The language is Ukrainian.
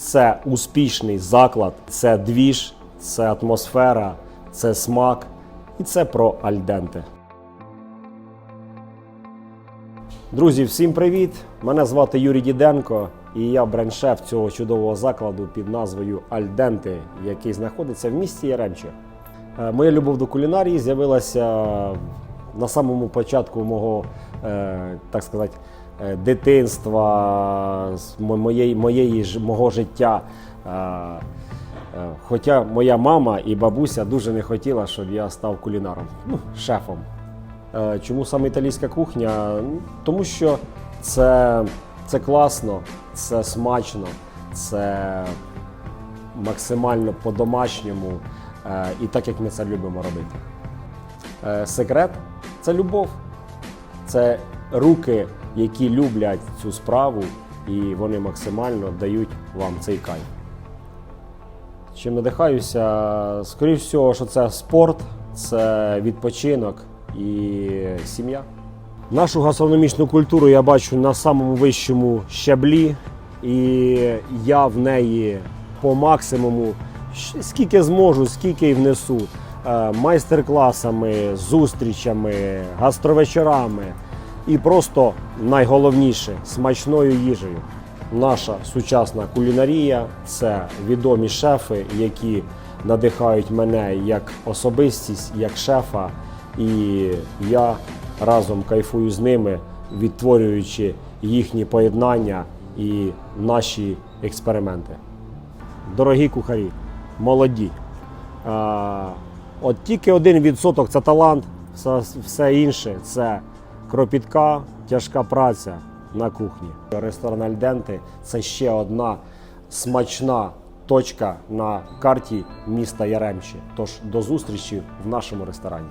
Це успішний заклад, це двіж, це атмосфера, це смак і це про альденте. Друзі, всім привіт! Мене звати Юрій Діденко, і я бренд-шеф цього чудового закладу під назвою Альденте, який знаходиться в місті Яремче. Моя любов до кулінарії з'явилася на самому початку мого, так сказати, е, дитинства, моєї, моєї, мого життя. Е, е, Хоча моя мама і бабуся дуже не хотіла, щоб я став кулінаром, ну, шефом. Е, Чому саме італійська кухня? Ну, Тому що це, це класно, це смачно, це максимально по-домашньому е, і так, як ми це любимо робити. Е, Секрет це любов, це руки, які люблять цю справу, і вони максимально дають вам цей кайф. Чим надихаюся? Скоріше всього, що це спорт, це відпочинок і сім'я. Нашу гастрономічну культуру я бачу на самому вищому щаблі, і я в неї по максимуму скільки зможу, скільки й внесу. Е, Майстер-класами, зустрічами, гастровечорами і просто найголовніше смачною їжею. Наша сучасна кулінарія це відомі шефи, які надихають мене як особистість, як шефа, і я разом кайфую з ними, відтворюючи їхні поєднання і наші експерименти. Дорогі кухарі, молоді. От тільки один відсоток це талант, все, інше це кропітка, тяжка праця на кухні. Ресторан Альденти це ще одна смачна точка на карті міста Яремче. Тож до зустрічі в нашому ресторані.